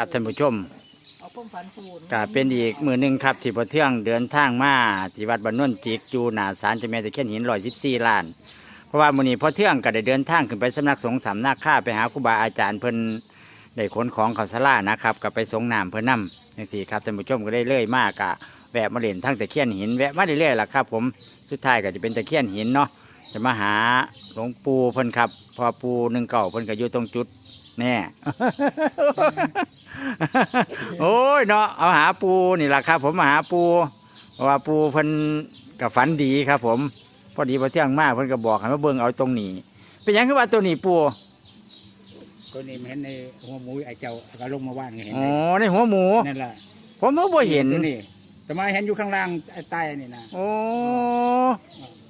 ครับท่านผู้ชมเอาความฝันคูณก็เป็นอีกมือหนึ่งครับที่พอเที่ยงเดินทางมาที่วัดบ้านโนนจิกจูหนาสารเจ้าแม่ตะเคียนหินร้อยสิบสี่ล้าน เพราะว่ามื้อนี้พอเที่ยงก็ได้เดินทางขึ้นไปสำนักสงฆ์สำนักข้าไปหาครูบาอาจารย์เพิ่นได้ขนของเขาสลานะครับก็ไปสงน้ำเพิ่นนำจังสี่ครับท่านผู้ชมก็ได้เลื่อยมากกะแวะมาเล่นทั้งตะเคียนหินแวะมาเรื่อยๆล่ะครับ ผมสุดท้ายก็จะเป็นตะเคียนหินเนาะจะมาหาหลวงปู่เพิ่นครับเพอปูหนึ่งเก่าเพิ่นก็อยู่ตรงจุด แน่โอ้ยเนาะเอาหาปูนี่แหละครับ ผมมาหาปูเพราะว่าปูเพิ่นกับฝันดีครับ ผมพอดีพอเที่ยงมากเพิ่นก็บอกให้มาเบิ่งเอาตรงนี้ เป็นหยังคือว่าตัวนี้ปูตัวนี้มันเห็นในหัวหมูไอ้เจ้าก็ลงมาว่านก็เห็นอ๋อเลยในหัวหมูนั่นแหละผมก็บ่เห็นตัวนี้ แต่มาเห็นอยู่ข้างล่างไอ้ใต้นี่นะโอ้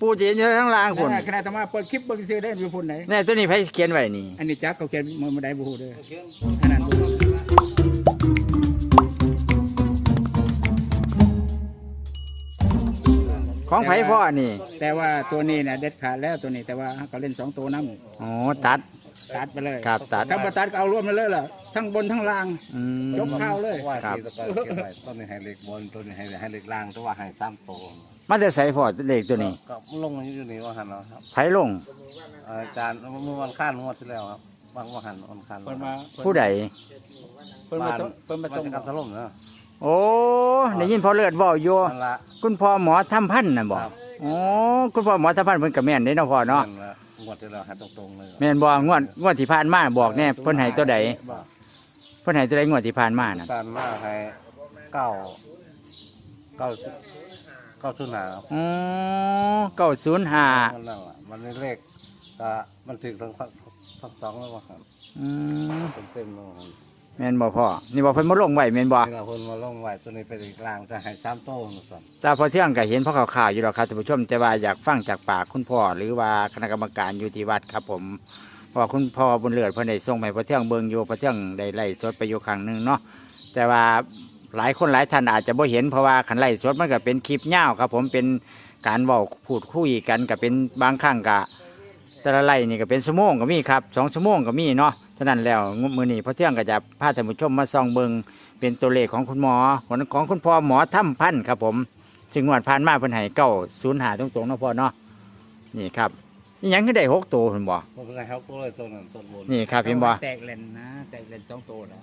ปูจะเห็นอยู่ข้างล่างคุนั่ณนน่ะขณะแต่มาเปิดคลิปเบิ่งซื้อได้อยู่พุ่นไหน นี่ตัวนี้ไผเขียนไว้นี่ อันนี้จักเขาเขียนมือมาได้บูฮูเด้ออันนั้นบูฮูของไผพ่อนี่แต่ว่าตัวนี้เนี่ยเด็ดขาดแล้วตัวนี้แต่ว่าเขาเล่นสองตัวน้อ๋อตัดำ ตัดไปเลยครับตัด ถ้าบ่ตัดก็เอารวมมาเลยล่ะทั้งบนทั้งล่าง อืมยกข้าวเลย ว่าครับ ที่ตะกอนเก็บไว้ต้นนี้ให้เล็กบนต้นนี้ให้ให้เล็กล่างแต่ว่าให้ซ้ำโตมาแต่ใส่พ่อเลขตัวนี้ก็ลงอยู่นี่ว่าหันเนาะครับไผลงอาจารย์เมื่อวันข้านงวดที่แล้วครับบางวันหันวันข้านเพิ่นมาผู้ใดเพิ่นมาส่งเพิ่นมาส่งบ้นการสลมเนาะโอ้ได้ยินพ่อเลือดเว้าอยู่นั่นละคุณพ่อหมอทำพันธุ์น่ะบ่ครับอ๋อคุณพ่อหมอทำพันธุ์เพิ่นก็แม่นเด้เนาะพ่อเนาะ นั่นละ งวดที่แล้วให้ตรงๆเลยแม่นบ่งวดงวดที่ผ่านมาบอกแน่เพิ่นให้ตัวใดเพิ่นให้ตัวใดงวดที่ผ่านมานั่นการมาให้เก้าเก้าเก้าชุดหนาครับอ๋อ905มันนั่นละมันเลขก็มันถึงทั้งทั้งสองแล้วว่าครับอืมเต็มๆเลยครับ แม่นบ่พ่อ นี่บ่เพิ่นมาลงไว้แม่นบ่นี่เราคนมาลงไว้ตัวนี้เป็นอีกล่างจะให้ซ้ำโตนะครับแต่พอเที่ยงก็เห็นพ่อข่าวๆอยู่แล้วครับท่านผู้ชมแต่ว่าอยากฟังจากปากคุณพ่อหรือว่าคณะกรรมการอยู่ที่วัดครับผมเพราะว่าคุณพ่อบุญเลิศเพิ่นได้ส่งไปพอเที่ยงเบิ่งอยู่พอเที่ยงได้ไล่สดไปอยู่ครั้งหนึงเนาะแต่ว่าหลายคนหลายท่านอาจจะบ่เห็นเพราะว่าขันไล่สดมันก็เป็นคลิปยาวครับ ผมเป็นการเว้าพูดคุยกันก็เป็นบางครั้งก็ แต่ละไล่นี่ก็เป็นชั่วโมงก็มีครับสองชั่วโมงก็มีเนาะฉะนั้นแล้วมื้อนี้พอเที่ยงก็จะพาท่านผู้ชมมาส่องเบิ่งเป็นตัวเลขของคุณหมอของของคุณพ่อหมอถ้ำพันธุ์ครับผมซึ่งงวดผ่านมาเพิ่นให้เก้าศูนย์หาตรงๆเนาะพ่อเนาะนี่ครับนี่ยังคือได้หกตัวเพิ่นบ่มันเป็นไงเขาก็เลยตัวนั้นต้นบนนี่ครับเห็นบ่แตกเลนนะแตกเลนสองตัวนะ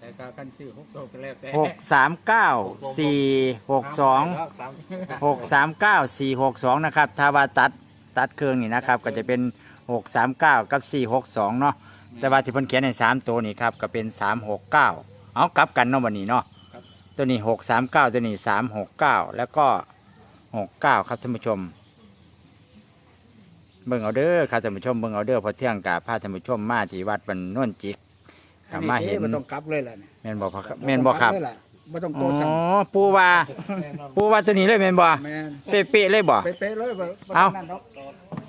แต่ก็กันซื้อหกตัวก็แล้วแต่หกสามเก้าสี่หกสองหกสามเก้าสี่หกสองนะครับถ้าว่าตัด ตัดเครื่องนี่นะครับ ก็จะเป็นหกสามเก้ากับสี่หกสองเนาะแต่ว่าที่เพิ่นเขียนในสามตัวนี่ครับก็เป็นสามหกเก้าเอากลับกันเนาะวันนี้เนาะตัวนี้หกสามเก้าตัวนี้สามหกเก้าแล้วก็หกเก้าครับท่านผู้ชม เบิ่งเอาเด้อครับท่านผู้ชมเบิ่งเอาเด้อพอเที่ยงกาพาท่านผู้ชมมาที่วัดบรรนวนจิกก็มาเห็นมันต้องกลับเลยล่ะเนี่ยแม่นบ่ครับแม่นบ่ครับ เลยล่ะบ่ต้องอ๋โตอซ้ำปูว่าปูว่าตัวนี้เลยแม่นบ่แม่นเป๊ะๆเลยบ่ เป๊ะๆเลยบ่บ่เอ้าต้องนั่นดอก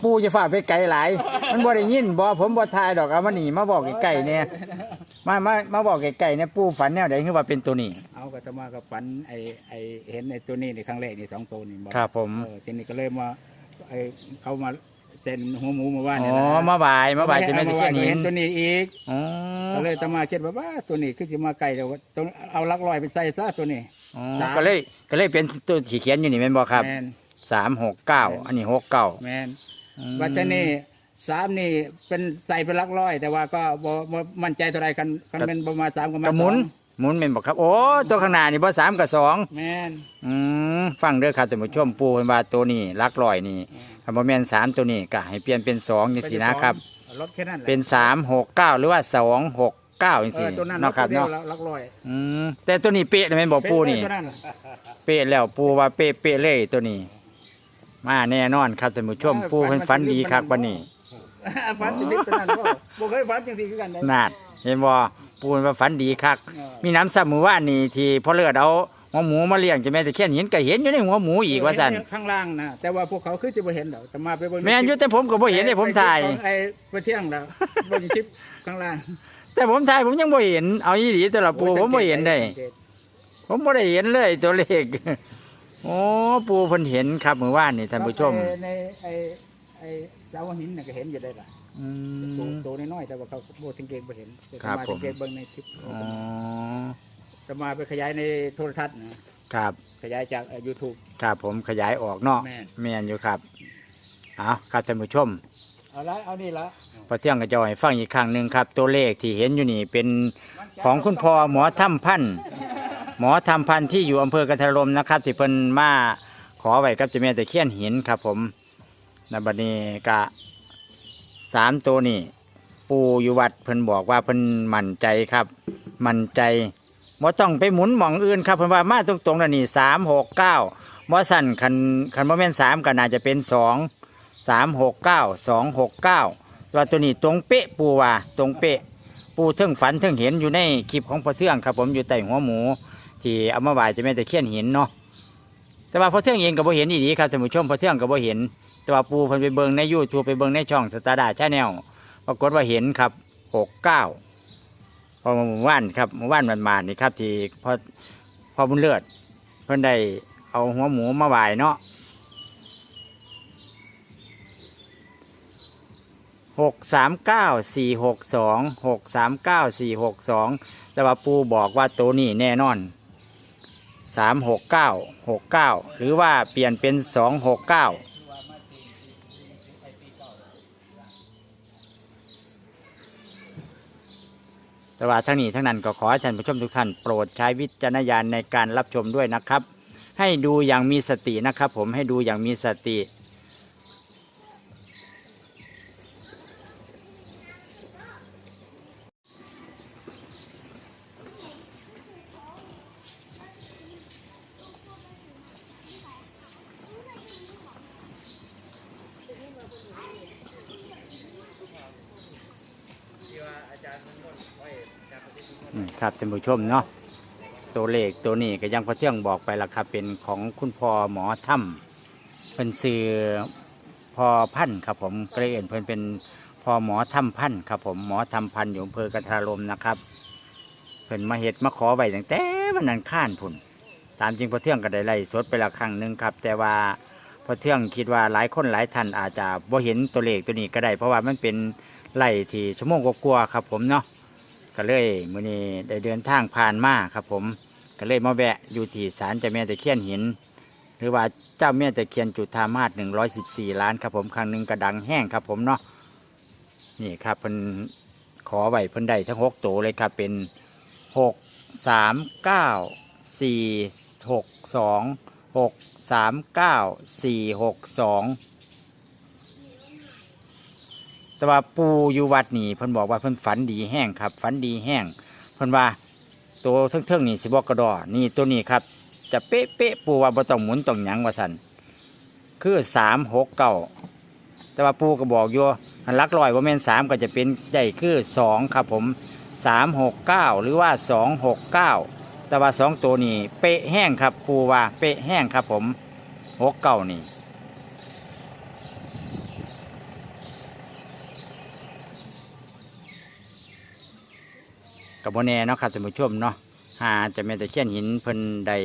ปูจะฝ่าไปไกลหลาย มันบ่ได้ยินบ่ผมบ่ทายดอกเอามานี่มาบอกใกล้ๆเนี่ยมามามาบอกใกล้ๆเนี่ยปูฝันแนวใดคือว่าเป็นตัวนี้ เอาก็จะมากับฝันไอ้ไอ้เห็นไอ้ตัวนี้ในครั้งแรกนี่สองตัวนี่บ่ครับผม เออทีนี้ก็เลยมาไอ้เขามา เซ็นหัวหมูมาว่าอ๋เนี่ยอนะมาบ่ายมาบ่ายจะไม่ได้อาเช่นเห็นี้นตัวนี้อีกอ๋อก็เลยตมาเช็ดว่าว่าตัวนี้คือจะมาไกลแต่ว่าตัวเอาลักลอยไปใส่ซะตัวนี้ อ๋อก็เลยก็เลยเป็นตัวที่เขียนอยู่นี่แม่นบ่ครับแมน369อันนี้69แมนอืมว่าแต่นี่สามนี่เป็นใส่เป็นลักลอย แต่ว่าก็บ่บ่มั่นใจเท่าไรกันกันเป็นประมาณสามกับมาก็หมุนสองหมุนแม่นบ่ครับ โอ้ตัวข้างหน้านี่บ่3กับ2แมน อืมฟังเด้อครับท่านผู้ชมปูเพิ่นว่าตัวนี้หลักร้อยนี่ คำว่าแม่นสามตัวนี้ก็ให้เปลี่ยนเป็นสองจังซี่นะครับ รถแค่นั้นแหละเป็นสามหกเก้าหรือว่าสองหกเก้าจังเอซี่อตัวนั้นเนาะครับตัวเดียวเนาะลักลอยอืมแต่ตัวนี้เป๊ะเลยแม่นบอกปูนี่ เป็ตัวนั้นน่ะเป๊ะแล้วปูว่าเป๊ะเป๊ะเลยตัวนี้ มาแน่นอนครับท่านผู้ชมปูเพิ่นฝันดีครับวันนี้ ฝันชีวิตตัวนั้นก็บ่เคยฝันจังซี่คือกันได้นาดเห็นบ่ปูเพิ่นว่าฝันดีคัก เออ มีน้ำซับมือว่านนี่ที่พ่อเลือดเอา หัวหมูมาเลี้ยงจะแม่ตะเคียนเห็นก็เห็นอยู่ในหัวหมูอีกว่าซั่นเห็ข้างล่างนะแต่ว่าพวกเขาคือจะบ่เห็นดอกแต่มาไปเบิ่งแม่นอยู่แต่ผมก็บ่เห็นได้ผมถ่ายไอ้ไปเที่ยงแล้วเบิ่งคลิปข้างล่าง แต่ผมถ่ายผมยังบ่เห็นเอาอีหลีแต่ละปูผมบ่เห็นได้ ผมบ่ได้เห็นเลยตัวเลขโอ้ปูเพิ่นเห็นครับเมื่อวานนี่ท่านผู้ชมในไอ้ไอ้เสาหินน่ะก็เห็นอยู่ได้ล่ะอืตัวมตัวน้อยๆแต่ว่าเขาโบสังเกตบ่เห็นแต่ครับมาผมสังเกตเบิ่งในคลิปอ๋อ จะมาไปขยายในโทรทัศน์นะครับ ขยายจากยูทูบ ครับผมขยายออกเนาะแม่น แม่นอยู่ครับเอาครับท่านผู้ชมเอาละเอานี่ละพอเที่ยงก็จะให้ฟังอีกครั้งหนึ่งครับ ตัวเลขที่เห็นอยู่นี่เป็นของคุณพ่อหมอถ้ำพันธุ์หมอถ้ำพันธุ์ที่อยู่อำเภอกันทรลมนะครับที่เพิ่นมาขอไว้กับเจ้าแม่ตะเคียนหินครับ ผมนบัดนี้กะสามตัวนี่ปูอยู่วัดเพิ่นบอกว่าเพิ่นมั่นใจครับ มั่นใจ บ่ต้องไปหมุนหม่องอื่นครับเพิ่นว่ามาตรงๆนั่นนี่สามหกเก้าบ่สั่นคันคันบ่แม่นสามก็น่าจะเป็นสองสามหกเก้าสองหกเก้าว่าตัวนี้ตรงเป๊ะปูว่าตรงเป๊ะปูเทิงฝันเทิงเห็นอยู่ในคลิปของพอเทืองครับ ผมอยู่ใต้หัวหมู ที่เอามาไหว้เจะแม่ตะเคียนเห็นเนาะแต่ว่าพอเทืองเองก็บ่เห็นอีดีครับท่านผู้ชมพอเทืองก็บ่เห็น แต่ว่าปูเพิ่นไปเบิ่งในยูทูบไปเบิ่งในช่องสตาร์ดาชาแนลปรากฏว่าเห็นครับหกเก้า พอเมื่อวานครับเมื่อวานมันมานี่ครับ ที่พอพอบุญเลือด เพิ่นได้เอาหัวหมูมาไหวเนาะหกสามเก้าสี่หกสองหกสามเก้าสี่หกสองแต่ว่าปูบอกว่าตัวนี้แน่นอนสามหกเก้าหกเก้าหรือว่าเปลี่ยนเป็นสองหกเก้า แต่ว่าทั้งนี้ทั้งนั้นก็ขอให้ท่านผู้ชมทุกท่านโปรดใช้วิจารณญาณในการรับชมด้วยนะครับ ให้ดูอย่างมีสตินะครับ ผมให้ดูอย่างมีสติ ครับท่านผู้ชมเนาะตัวเลขตัวนี้ก็ยังพอเที่ยงบอกไปละครับเป็นของคุณพ่อหมอถ้ำเป็นสื่อพอพันธุ์ครับผมก็เลยเอ่นเพิ่นเป็นพอหมอถ้ำพันธุ์ครับผมหมอถ้ำพันธุ์อยู่อำเภอกันทารมนะครับเพิ่นมาเห็ดมาขอไว้ตั้งแต่วันนั้นข้านพุ่นตามจริงพอเที่ยงก็ได้ไล่สดไปละครั้งหนึ่งครับ แต่ว่าพอเที่ยงคิดว่าหลายคนหลายท่านอาจจะบ่เห็นตัวเลขตัวนี้ก็ได้ เพราะว่ามันเป็นไล่ที่ชั่วโมงกว่าๆครับผมเนาะ ก็เลยมือนี้ได้เดินทางผ่านมาครับ ผมก็เลยมาแวะอยู่ที่ศาลเจ้าแม่ตะเคียนหิน หรือว่าเจ้าแม่ตะเคียนจุฑามาศ114ล้านครับผมครั้งหนึ่งกระดังแห้งครับ ผมเนาะนี่ครับเพิ่นขอไหวเพิ่นได้ทั้งหกตัวเลยครับเป็นหกสามเก้าสี่หกสองหกสามเก้าสี่หกสอง แต่ว่าปูอยู่วัดนี่เพิ่นบอกว่าเพิ่นฝันดีแห้งครับฝันดีแห้งเพิ่นว่าตัวเทิงๆนี่สิบอกกระดอนี่ตัวนี้ครับ จะเป๊ะเป๊ะๆปูว่าบ่ต้องหมุนต้องหยังว่าซั่นคือสามหกเก้าแต่ว่าปูก็บอกอยู่อันลักร้อยว่าแม่นสามก็จะเป็นได้คือสองครับผมสามหกเก้าหรือว่าสองหกเก้าแต่ว่าสองตัวนี้เป๊ะแห้งครับปูว่าเป๊ะแห้งครับผมหกเก้านี่ กับโมแน่เนาะครับท่านผู้ชมเนาะหาจะแม่แต่เขียนหินเพิ่นได้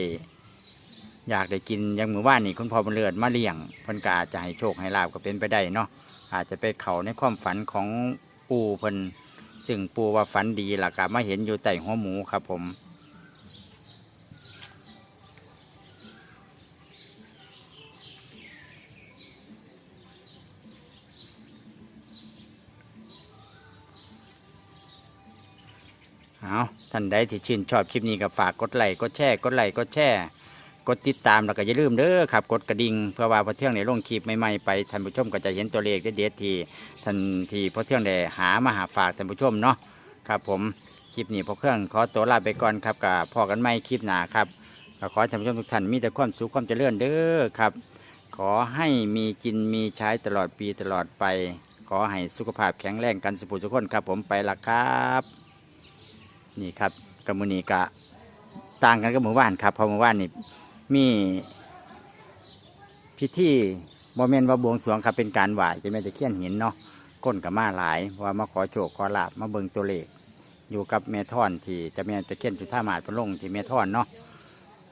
อยากได้กินอยังมือว่านนี่คุณพ่อบนเลือดมาเลี้ยงเพิ่นกาจะให้โชคให้ลาบก็เป็นไปได้เนาะอาจจะไปเขาในความฝันของปู่เพิ่นซึ่งปู่ว่าฝันดีหลักก็มาเห็นอยู่ใต้หัวหมูครับผม เอาท่านใดที่ชื่นชอบคลิปนี้ก็ฝากกดไลค์กดแชร์กดไลค์กดแชร์กดติดตามแล้วก็อย่าลืมเด้อครับกดกระดิ่งเพื่อว่าพอเที่ยงในลงคลิปใหม่ๆไปท่านผู้ชมก็จะเห็นตัวเลขเด็ดๆที่ท่านที่พอเที่ยงได้หามาหาฝากท่านผู้ชมเนาะครับผมคลิปนี้พอเครื่องขอตัวลาไปก่อนครับกับพอกันไม่คลิปหนาครับก็ขอท่านผู้ชมทุกท่านมีแต่ความสุขความเจริญเด้อครับ ขอให้มีกินมีใช้ตลอดปีตลอดไป ขอให้สุขภาพแข็งแรงกันสุขทุกคนครับผมไปละครับ นี่ครับกับมือนี้กะต่างกันกับมื่อวานครับเพอเมื่อวานนี่มีพิธีโมเมนว่าบวงสรวงครับเป็นการไหว้จะไม่ตะเคียนหินเนาะก้นกับมาหลายว่ามาขอโชคขอลาบมาเบิงตัวเลขอยู่กับแม่ท่อนที่จะแม่ตะเคียนจุฑามาศพระลงที่แม่ท่อนเนาะ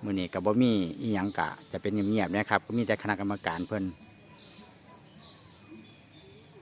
มือนี้กับบ่มีอีหยังกะจะเป็นเงียบๆนะครับก็มีแต่คณะกรรมการเพิ่น